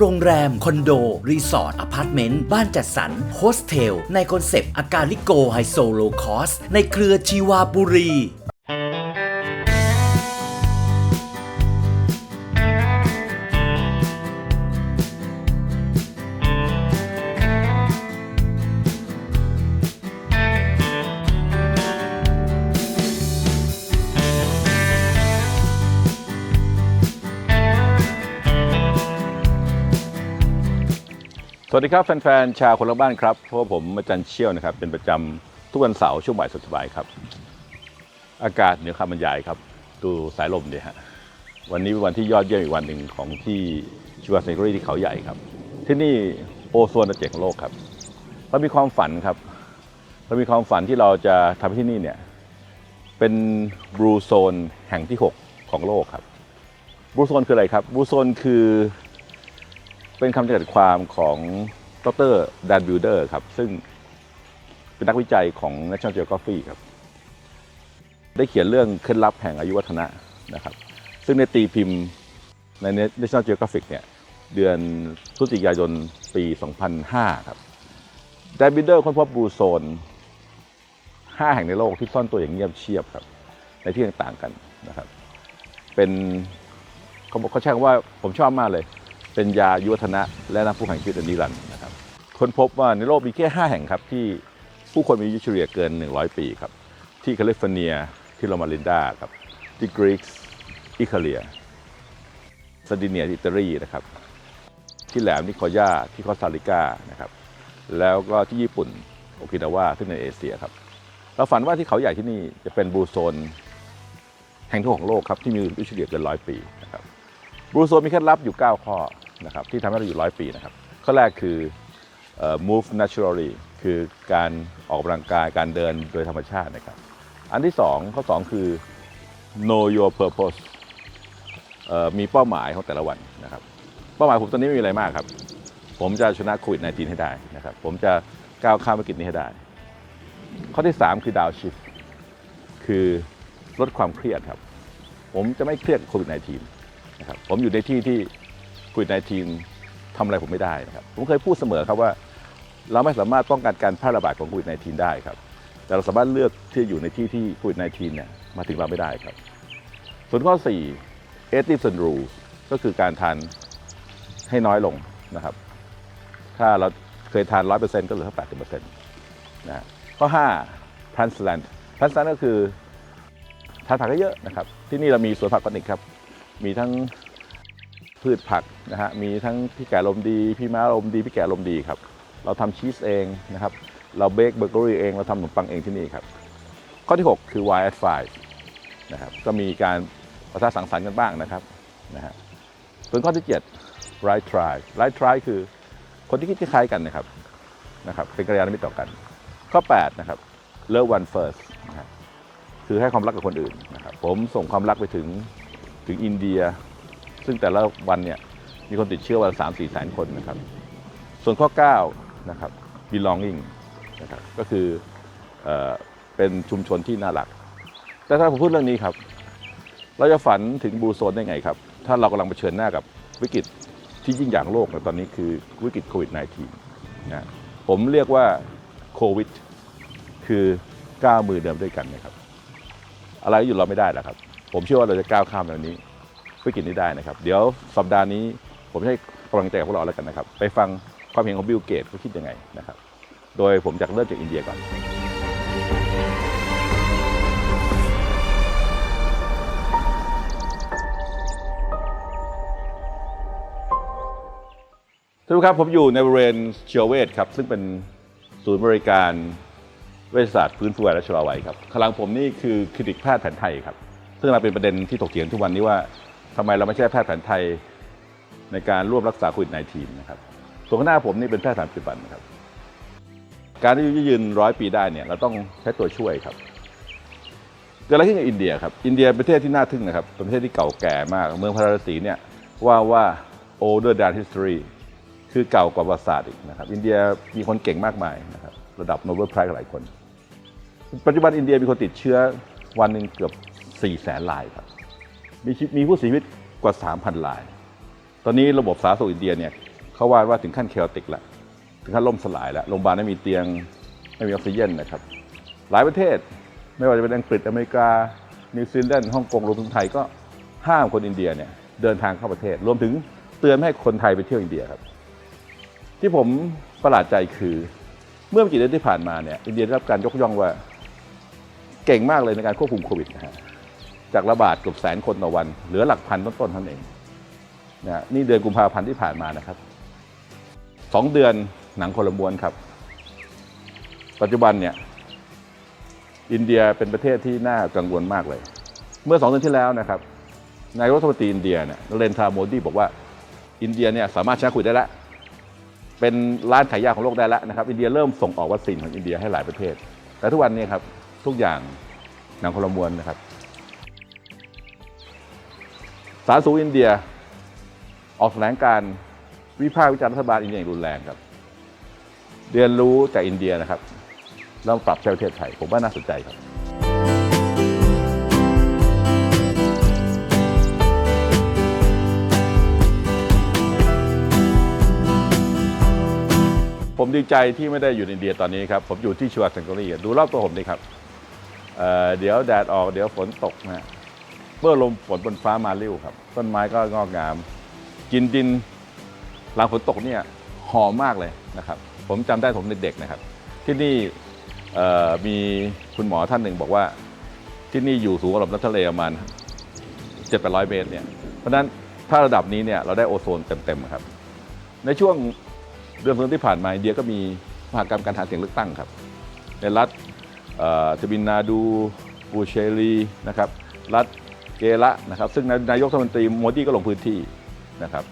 โรงแรม คอนโด รีสอร์ท อพาร์ตเมนต์ บ้านจัดสรร โฮสเทล ในคอนเซปต์อากาลิโกไฮโซโลคอส ในเครือชีวาบุรี สวัสดีครับแฟนๆชาวคนละบ้านครับเพราะผมอาจารย์เชี่ยวนะครับ เป็นประจำทุกวันเสาร์ช่วงบ่ายสบายครับ อากาศเหนือคำบรรยายครับดูสายลมดีฮะวันนี้เป็นวันที่ยอดเยี่ยมอีกวันหนึ่งของที่ชีวาเซนกรีที่เขาใหญ่ครับ ที่นี่โอโซนเจ็ดของโลกครับเรามีความฝันครับ เรามีความฝันที่เราจะทำให้ที่นี่เนี่ยเป็นบลูโซนแห่งที่ 6 ของโลกครับบลูโซนคืออะไรครับบลูโซนคือ เป็นคำจำกัดความของดรแดนบิลเดอร์ครับ ซึ่งเป็นนักวิจัยของ National Geographic ครับ ได้เขียนเรื่องเคล็ดลับแห่งอายุวัฒนะนะครับ ซึ่งในตีพิมพ์ใน National Geographic เนี่ย เดือนพฤศจิกายนปี 2005 ครับแดนบิลเดอร์ค้นพบบลูโซน 5 แห่งในโลกที่ซ่อนตัวอย่างเงียบเชียบครับ ในที่ต่างๆกันนะครับ เป็นเขาบอกเขาใช้คำว่าผมชอบมากเลย เป็นยายุวัฒนะ และน้ำพุแห่งชีวิตอันนิรันดร์นะครับค้นพบว่าในโลกมีแค่ 5 แห่งครับ ที่ผู้คนมีอายุเฉลี่ยเกิน 100 ปีครับ ที่แคลิฟอร์เนียที่โรมาลินดาครับที่กรีกอิคาเลียซาดิเนียอิตาลีนะครับ ที่แหลมนิโคยาที่คอสตาริกานะครับ แล้วก็ที่ญี่ปุ่นโอกินาวาที่ในเอเชียครับ เราฝันว่าที่เขาใหญ่ที่นี่จะเป็นบลูโซน แห่งทั่วของโลกครับ ที่มีอายุเฉลี่ยเกินร้อยปีนะครับบูโซนมีเคล็ดลับอยู่ 9 ข้อ นะครับที่ทำให้เราอยู่ร้อยปีนะครับข้อแรกคือ move naturally คือการออกกำลังกายการเดินโดยธรรมชาตินะครับอันที่ 2 ข้อ 2 คือ know your purpose มีเป้าหมายของแต่ละวันนะครับเป้าหมายผมตอนนี้ไม่มีอะไรมากครับ ผมจะชนะโควิด -19 ให้ได้นะครับผมจะก้าวข้ามวิกฤตนี้ให้ได้ ข้อที่ 3 คือดาวชิฟคือลดความเครียดครับ ผมจะไม่เครียดโควิด -19 นะครับผมอยู่ในที่ที่ ควิด -19 ทำอะไรผมไม่ได้นะครับ ผมเคยพูดเสมอครับว่า เราไม่สามารถป้องกันการแพร่ระบาดของโควิด -19 ได้ครับ แต่เราสามารถเลือกที่จะอยู่ในที่ที่โควิด -19 เนี่ยมาถึงเราไม่ได้ครับ ส่วนข้อ4 e t i s and rules ก็คือการทานให้น้อยลงนะครับ ถ้าเราเคยทาน 100%ก็เหลือแค่80%นะฮะข้อ 5 transplant transplant ก็คือทานผักให้เยอะนะครับ ที่นี่เรามีสวนผักออร์แกนิกครับ มีทั้ง พืชผักนะฮะมีทั้งพี่แก่ลมดีพี่ม้าลมดีพี่แก่ลมดีครับ เราทำชีสเองนะครับ เราเบคเบเกอรี่เองเราทำขนมปังเองที่นี่ครับ ข้อที่ 6 คือ y at five นะครับก็มีการประทะสังสรรค์กันบ้างนะครับนะฮะส่วนข้อที่ 7 right try right try คือคนที่คิดคล้ายกันนะครับนะครับเป็นกัลยาณมิตรต่อกัน ข้อ 8 นะครับ love one first นะครับคือให้ความรักกับคนอื่นนะครับผมส่งความรักไปถึงถึงอินเดีย ซึ่งแต่ละวันเนี่ยมีคนติดเชื้อวันสามสี่แสนคนนะครับ ส่วนข้อ9นะครับ belonging นะครับก็คือเออเป็นชุมชนที่น่ารัก แต่ถ้าผมพูดเรื่องนี้ครับ เราจะฝันถึงบูโซนได้ไงครับ ถ้าเรากำลังเผชิญหน้ากับวิกฤตที่ยิ่งใหญ่ของโลกในตอนนี้คือวิกฤตโควิด -19 นะผมเรียกว่าโควิด คือก้าวมือเดิมด้วยกันนะครับ อะไรก็หยุดเราไม่ได้แล้วครับ ผมเชื่อว่าเราจะก้าวข้ามเรื่องนี้ วิกฤตนี้ได้นะครับ เดี๋ยวสัปดาห์นี้ผมจะให้กำลังใจกับพวกเราแล้วกันนะครับ ไปฟังความเห็นของบิลเกตเขาคิดยังไงนะครับ โดยผมจะเริ่มจากอินเดียก่อนท่านครับผมอยู่ในบริเวณเชียวเวทครับ ซึ่งเป็นศูนย์บริการเวชศาสตร์ฟื้นฟูและชะลอวัยครับข้างหลังผมนี่คือคลินิกแพทย์แผนไทยครับ ซึ่งเราเป็นประเด็นที่ถกเถียงทุกวันนี้ว่า ทำไมเราไม่ใช่แพทย์แผนไทยในการร่วมรักษาโควิด -19 นะครับส่วนข้างหน้าผมนี่เป็นแพทย์สานปัจจุบันนะครับ การที่จะยืนร้อยปีได้เนี่ยเราต้องใช้ตัวช่วยครับเกิดอะไรขึ้นกับอินเดียครับ อินเดียเป็นประเทศที่น่าทึ่งนะครับเป็นประเทศที่เก่าแก่มาก เมืองพาราณสีเนี่ยว่าว่า older than history คือเก่ากว่าประวัติศาสตร์อีกนะครับ อินเดียมีคนเก่งมากมายนะครับ ระดับโนเบิลไพรส์หลายคน ปัจจุบันอินเดียมีคนติดเชื้อวันหนึ่งเกือบ4แสนรายครับ มีมีผู้เสียชีวิตกว่า 3,000ราย ตอนนี้ระบบสาธารณสุขอินเดียเนี่ยเขาว่าว่าถึงขั้นเคอติกแล้วถึงขั้นล่มสลายแล้วโรงพยาบาลไม่มีเตียงไม่มีออกซิเจนนะครับ หลายประเทศไม่ว่าจะเป็นอังกฤษอเมริกา นิวซีแลนด์ฮ่องกงรวมถึงไทยก็ห้ามคนอินเดียเนี่ยเดินทางเข้าประเทศ รวมถึงเตือนให้คนไทยไปเที่ยวอินเดียครับ ที่ผมประหลาดใจคือเมื่อไม่กี่เดือนที่ผ่านมาเนี่ยอินเดียได้รับการยกย่องว่าเก่งมากเลยในการควบคุมโควิดนะฮะ จากระบาดเกือบแสนคนต่อวัน เหลือหลักพันต้นๆเท่านั้นเองนะนี่เดือนกุมภาพันธ์ที่ผ่านมานะครับสองเดือนหนังคนละม้วนครับ ปัจจุบันเนี่ยอินเดียเป็นประเทศที่น่ากังวลมากเลย เมื่อสองเดือนที่แล้วนะครับนายรัฐมนตรีอินเดียเนี่ยนเรนทราโมดีบอกว่าอินเดียเนี่ยสามารถชนะควิดได้แล้วเป็นร้านขายยาของโลกได้แล้วนะครับ อินเดียเริ่มส่งออกวัคซีนของอินเดียให้หลายประเทศ แต่ทุกวันนี้ครับทุกอย่างหนังคนละม้วนนะครับ สาธารณสุขอินเดีย ออกแถลงการวิพากษ์วิจารณ์รัฐบาลอินเดียอย่างรุนแรงครับ เรียนรู้จากอินเดียนะครับแล้วปรับใช้ประเทศไทย ผมว่าน่าสนใจครับผมดีใจที่ไม่ได้อยู่ในอินเดียตอนนี้ครับ ผมอยู่ที่ชัวร์สังกรีดูรอบตัวผมนี่ครับเเดี๋ยวแดดออกเดี๋ยวฝนตกนะฮะ เมื่อลมฝนบนฟ้ามาเริ้วครับ ต้นไม้ก็งอกงาม กินดินหลังฝนตกเนี่ยหอมมากเลยนะครับ ผมจำได้ผมเด็กๆนะครับ ที่นี่มีคุณหมอท่านหนึ่งบอกว่าที่นี่อยู่สูงกว่าระดับน้ำทะเลประมาณเจ็ดแปดร้อยเมตรเนี่ยเพราะฉะนั้นถ้าระดับนี้เนี่ยเราได้โอโซนเต็มๆครับ ในช่วงเดือนพฤษภาที่ผ่านมาเดียก็มีมหากรรมการหาเสียงเลือกตั้งครับ ในรัฐทบินนาดูบูเชลีนะครับ รัฐ เกระนะครับ ซึ่งนายกรัฐมนตรีโมดีก็ลงพื้นที่นะครับ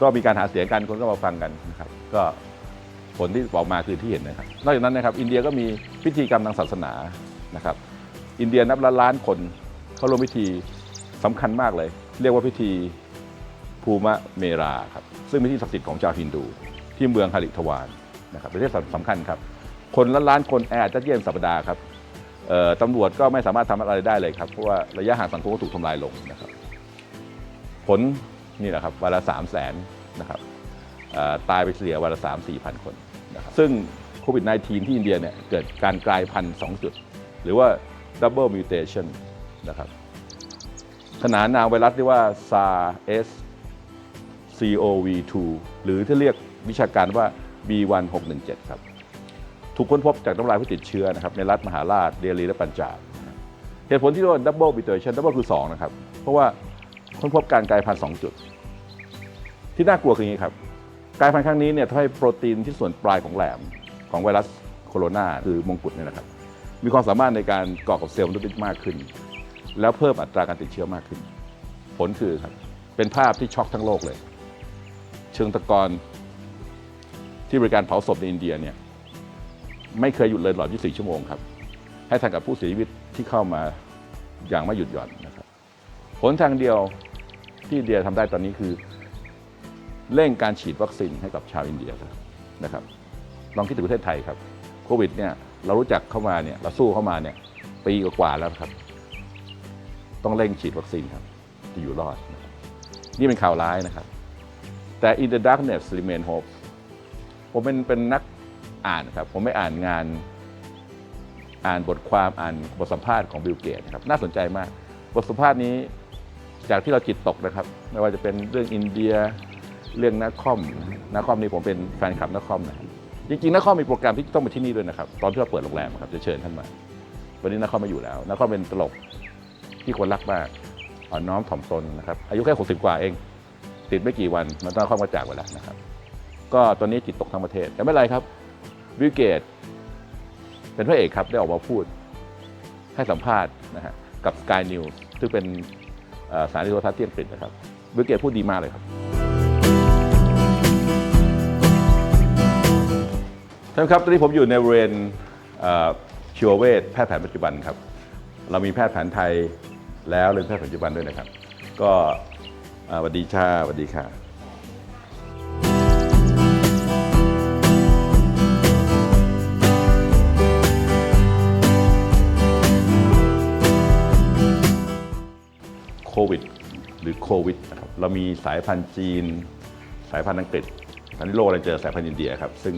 ก็มีการหาเสียงกันคนก็มาฟังกันนะครับ ก็ผลที่ออกมาคือที่เห็นนะครับ นอกจากนั้นนะครับ อินเดียก็มีพิธีกรรมทางศาสนานะครับ อินเดียนับล้านล้านคนเข้าร่วมพิธีสำคัญมากเลย เรียกว่าพิธีภูมะเมราครับซึ่งเป็นที่ศักดิ์สิทธิ์ของชาวฮินดูที่เมืองฮาริทวานนะครับเป็นที่สำคัญครับ คนล้านล้านคนแออัดจะเยี่ยมสัปดาห์ครับ ตำรวจก็ไม่สามารถทำอะไรได้เลยครับ เพราะว่าระยะห่างสังคมก็ถูกทำลายลงนะครับ ผลนี่แหละครับวันละสามแสนนะครับตายไปเฉลี่ยวันละสามสี่พันคนนะครับซึ่งโควิด -19 ที่อินเดียเนี่ยเกิดการกลายพันธุ์สองจุด หรือว่า double mutation นะครับขนานนามไวรัสที่ว่า SARS COV2 หรือที่เรียกวิชาการว่า B1617 ครับ ถูกค้นพบจากน้ำลายผู้ติดเชื้อนะครับในรัฐมหาราชเดลีและปัญจาบเหตุผลที่เรียกว่า double mutation double คือ2นะครับเพราะว่าค้นพบการกลายพันธุ์2จุด ที่น่ากลัวคืออย่างนี้ครับกลายพันธุ์ครั้งนี้เนี่ยทำให้โปรตีนที่ส่วนปลายของแหลมของไวรัสโคโรนาคือมงกุฎเนี่ยนะครับมีความสามารถในการก่อกับเซลล์มนุษย์มากขึ้น แล้วเพิ่มอัตราการติดเชื้อมากขึ้น ผลคือครับเป็นภาพที่ช็อกทั้งโลกเลย เชิงตะกอนที่บริการเผาศพในอินเดียเนี่ย ไม่เคยหยุดเลยตลอด 24 ชั่วโมงครับ ให้ทางกับผู้เสียชีวิตที่เข้ามาอย่างไม่หยุดหย่อนนะครับผลทางเดียวที่เดียทำได้ตอนนี้คือ เร่งการฉีดวัคซีนให้กับชาวอินเดียนะครับ ลองคิดถึงประเทศไทยครับโควิดเนี่ยเรารู้จักเข้ามาเนี่ยเราสู้เข้ามาเนี่ยปีกว่าแล้วครับ ต้องเร่งฉีดวัคซีนครับจะอยู่รอดนะครับนี่เป็นข่าวร้ายนะครับ แต่ in the darkness remain hope ผมเป็นเป็นนัก อ่านครับ ผมไม่อ่านงาน อ่านบทความอ่านบทสัมภาษณ์ของบิลเกตนะครับน่าสนใจมาก บทสัมภาษณ์นี้จากที่เราจิตตกนะครับ ไม่ว่าจะเป็นเรื่องอินเดียเรื่องนักคอมนักคอมนี่ผมเป็นแฟนคลับนักคอมนะครับจริงๆนักคอมมีโปรแกรมที่ต้องไปที่นี่ด้วยนะครับตอนที่เราเปิดโรงแรมครับจะเชิญท่านมาวันนี้นักคอมมาอยู่แล้วนักคอมเป็นตลกที่คนรักมากอ่อนน้อมถ่อมตนนะครับอายุแค่ 60 กว่าเอง ติดไม่กี่วันมันต้องเข้ามาจากไปแล้วนะครับ ก็ตอนนี้จิตตกทั้งประเทศแต่ไม่ไรครับ วิเกต เป็นพระเอกครับได้ออกมาพูดให้สัมภาษณ์นะฮะกับ Sky News ซึ่งเป็นสารีโทรทัศน์เที่อังกฤนะครับวิเกตพูดดีมากเลยครับท่านครับตอนนี้ผมอยู่ในบริเวณชีวเวชแพทย์แผนปัจจุบันครับ เรามีแพทย์แผนไทยแล้วเรื่องแพทย์ปัจจุบันด้วยนะครับ ก็สวัสดีชาสวัสดีค่ะ วิดนะครับเรามีสายพันธุ์จีน สายพันธุ์อังกฤษตอนนี้โลกเราเจอสายพันธุ์อินเดียครับ ซึ่ง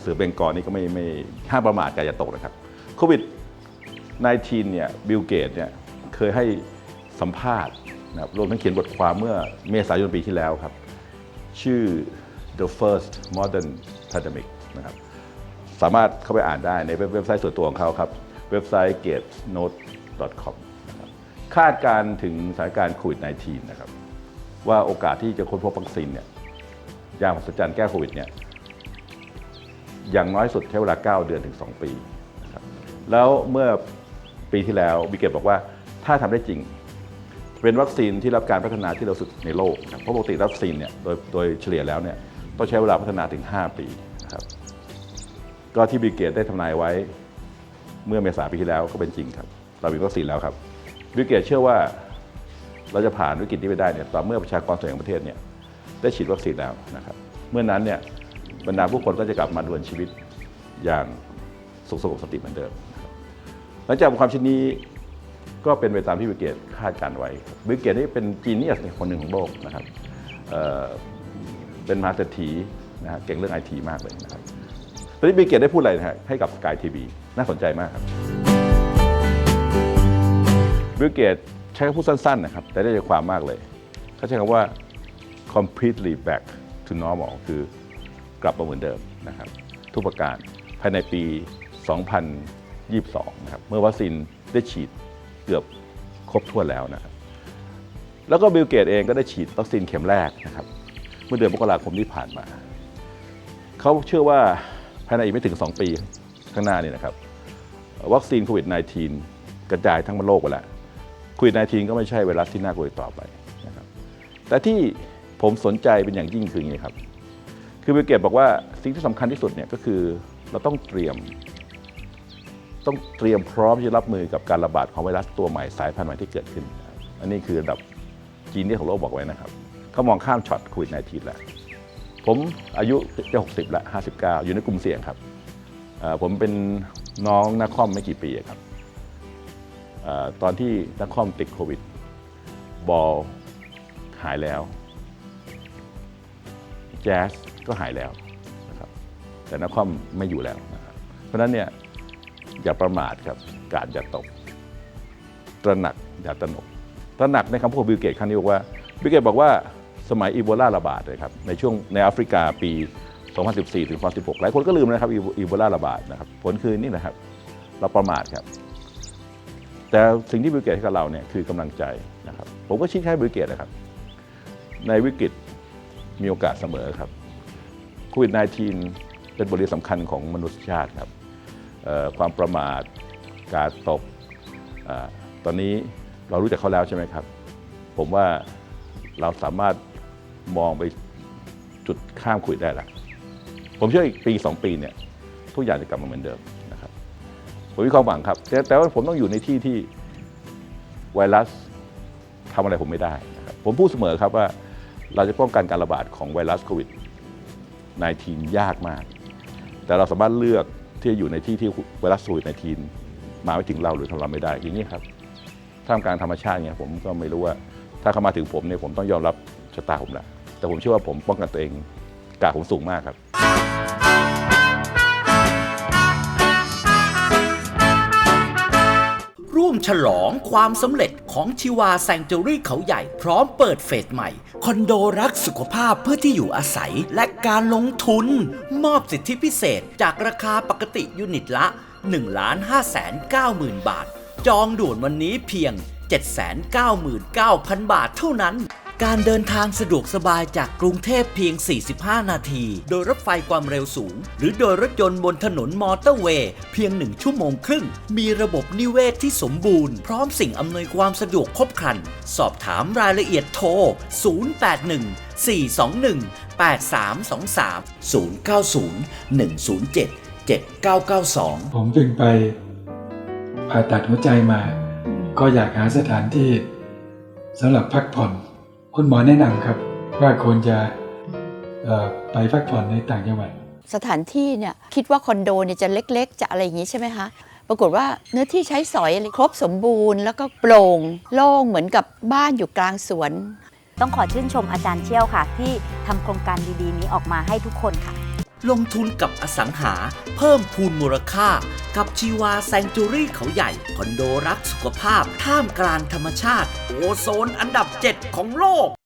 เสือเบงกอลนี่ก็ไม่ไม่ห้ามประมาทกายาตกนะครับโควิด 19 เนี่ยบิลเกตเนี่ยเคยให้สัมภาษณ์นะครับรวมทั้งเขียนบทความเมื่อเมษายนปีที่แล้วครับ ชื่อ the first modern pandemic นะครับสามารถเข้าไปอ่านได้ในเว็บไซต์ส่วนตัวของเขาครับ เว็บไซต์ gatenote.com คาดการถึงสถานการณ์โควิด -19 นะครับว่าโอกาสที่จะค้นพบวัคซีนเนี่ยยามหัศจรรย์แก้โควิดเนี่ยอย่างน้อยสุดใช้เวลา 9 เดือนถึง 2 ปีนะครับแล้วเมื่อปีที่แล้วบิเกตบอกว่าถ้าทำได้จริง เป็นวัคซีนที่รับการพัฒนาที่เร็วสุดในโลกครับเพราะปกติวัคซีนเนี่ยโดยโดยเฉลี่ยแล้วเนี่ยต้องใช้เวลาพัฒนาถึง 5 ปีนะครับก็ที่บิเกตได้ทำนายไว้เมื่อเมษาปีที่แล้วก็เป็นจริงครับ เรามีวัคซีนแล้วครับ บิลเกตเชื่อว่าเราจะผ่านวิกฤตนี้ไปได้เนี่ยต่อเมื่อประชากรส่วนใหญ่ของประเทศเนี่ยได้ฉีดวัคซีนแล้วนะครับเมื่อนั้นเนี่ยบรรดาผู้คนก็จะกลับมาดำเนินชีวิตอย่างสุขสงบสติเหมือนเดิมนะครับหลังจากความชิ้นนี้ก็เป็นไปตามที่บิลเกตคาดการไว้ครับบิลเกตนี่เป็นจีเนียสคนหนึ่งของโลกนะครับเเป็นมหาเศรษฐีนะฮะเก่งเรื่องไอทีมากเลยนะครับตอนนี้บิลเกตได้พูดอะไรนะฮะให้กับสกายทีวีน่าสนใจมากครับ บิลเกตใช้คำพูดสั้นๆนะครับ แต่ได้ใจความมากเลย เขาใช้คำว่า completely back to normal คือกลับมาเหมือนเดิมนะครับ ทุกประการภายในปี 2022 นะครับ เมื่อวัคซีนได้ฉีดเกือบครบถ้วแล้วนะครับ แล้วก็บิลเกตเองก็ได้ฉีดวัคซีนเข็มแรกนะครับ เมื่อเดือนมกราคมที่ผ่านมา เขาเชื่อว่าภายในอีกไม่ถึง 2 ปีข้างหน้านี่นะครับ วัคซีนโควิด -19 กระจายทั้งโลกไปแล้ว โควิด -19 ก็ไม่ใช่ไวรัสที่น่ากลัวต่อไปนะครับแต่ที่ผมสนใจเป็นอย่างยิ่งคืออย่างนี้ครับ คือบิลเกตบอกว่าสิ่งที่สำคัญที่สุดเนี่ยก็คือเราต้องเตรียม ต้องเตรียมพร้อมที่จะรับมือกับการระบาดของไวรัสตัวใหม่สายพันธุ์ใหม่ที่เกิดขึ้น อันนี้คือระดับจีนที่ของโลกบอกไว้นะครับเขามองข้ามช็อตโควิด -19 แล้วผมอายุจะ60แล้ว59 อยู่ในกลุ่มเสี่ยงครับ ผมเป็นน้องนักคอมไม่กี่ปีครับ ตอนที่นักคอมติดโควิด บอลหายแล้ว แจ๊สก็หายแล้วนะครับแต่นักคอมไม่อยู่แล้วนะครับเพราะนั้นเนี่ยอย่าประมาทครับกาดอย่าตก ตระหนักอย่าตระหนก ตระหนักในคำพูดบิลเกตครั้งนี้บอกว่าบิลเกตบอกว่าสมัยอีโบลาระบาดเลยครับในช่วงในแอฟริกาปี 2014 ถึง 2016 หลายคนก็ลืมนะครับอีโบลาระบาดนะครับผลคือนี่นะครับ เราประมาทครับ แต่สิ่งที่บิลเกตให้กับเราเนี่ยคือกำลังใจนะครับผมก็ชี้ให้บิลเกตนะครับ ในวิกฤตมีโอกาสเสมอครับโควิด -19 เป็นบทเรียนสำคัญของมนุษยชาติครับความประมาทการตกอตอนนี้เรารู้จักเขาแล้วใช่ไหมครับ ผมว่าเราสามารถมองไปจุดข้ามคุยดได้แล้วผมเชื่ออีกปีสองปีเนี่ยทุกอย่างจะกลับมาเหมือนเดิม ผมมีความหวังครับ แต่แต่ว่าผมต้องอยู่ในที่ที่ไวรัสทำอะไรผมไม่ได้นะครับผมพูดเสมอครับว่าเราจะป้องกันการระบาดของไวรัสโควิด -19 ยากมาก แต่เราสามารถเลือกที่จะอยู่ในที่ที่ไวรัสโควิด -19 มาไม่ถึงเราหรือทำเราไม่ได้อย่างนี้ครับท่ามกลางธรรมชาติเนี่ยผมก็ไม่รู้ว่า ถ้าเข้ามาถึงผมเนี่ยผมต้องยอมรับชะตาผมแหละแต่ผมเชื่อว่าผมป้องกันตัวเองกาผมสูงมากครับ มฉลองความสำเร็จของชิวาแซงเจอรี่เขาใหญ่พร้อมเปิดเฟสใหม่ คอนโดรักสุขภาพเพื่อที่อยู่อาศัยและการลงทุน มอบสิทธิพิเศษจากราคาปกติยูนิตละ 1 5 9 0 0 0 0 บาท จองด่วนวันนี้เพียง 799,000 บาทเท่านั้น การเดินทางสะดวกสบายจากกรุงเทพเพียง 45 นาที โดยรถไฟความเร็วสูง หรือโดยรถยนต์บนถนนมอเตอร์เวย์เพียง 1 ชั่วโมงครึ่ง มีระบบนิเวศที่สมบูรณ์ พร้อมสิ่งอำนวยความสะดวกครบครัน สอบถามรายละเอียดโทร 081 421 8323 090 107 7992 ผมเพิ่งไปผ่าตัดหัวใจมา ก็อยากหาสถานที่สำหรับพักผ่อน คุณหมอแนะนำครับ ว่าควรจะเอ่อไปพักผ่อนในต่างจังหวัดสถานที่เนี่ยคิดว่าคอนโดเนี่ยจะเล็ก ๆ จะอะไรอย่างนี้ใช่ไหมคะปรากฏว่าเนื้อที่ใช้สอยอะไรครบสมบูรณ์ แล้วก็โปร่งโล่งเหมือนกับบ้านอยู่กลางสวน ต้องขอชื่นชมอาจารย์เชี่ยวค่ะ ที่ทำโครงการดีๆ นี้ออกมาให้ทุกคนค่ะ ลงทุนกับอสังหา เพิ่มพูนมูลค่า กับชีวาแซงจูรี่เขาใหญ่ คอนโดรักสุขภาพ ท่ามกลางธรรมชาติ โอโซนอันดับ 7 ของโลก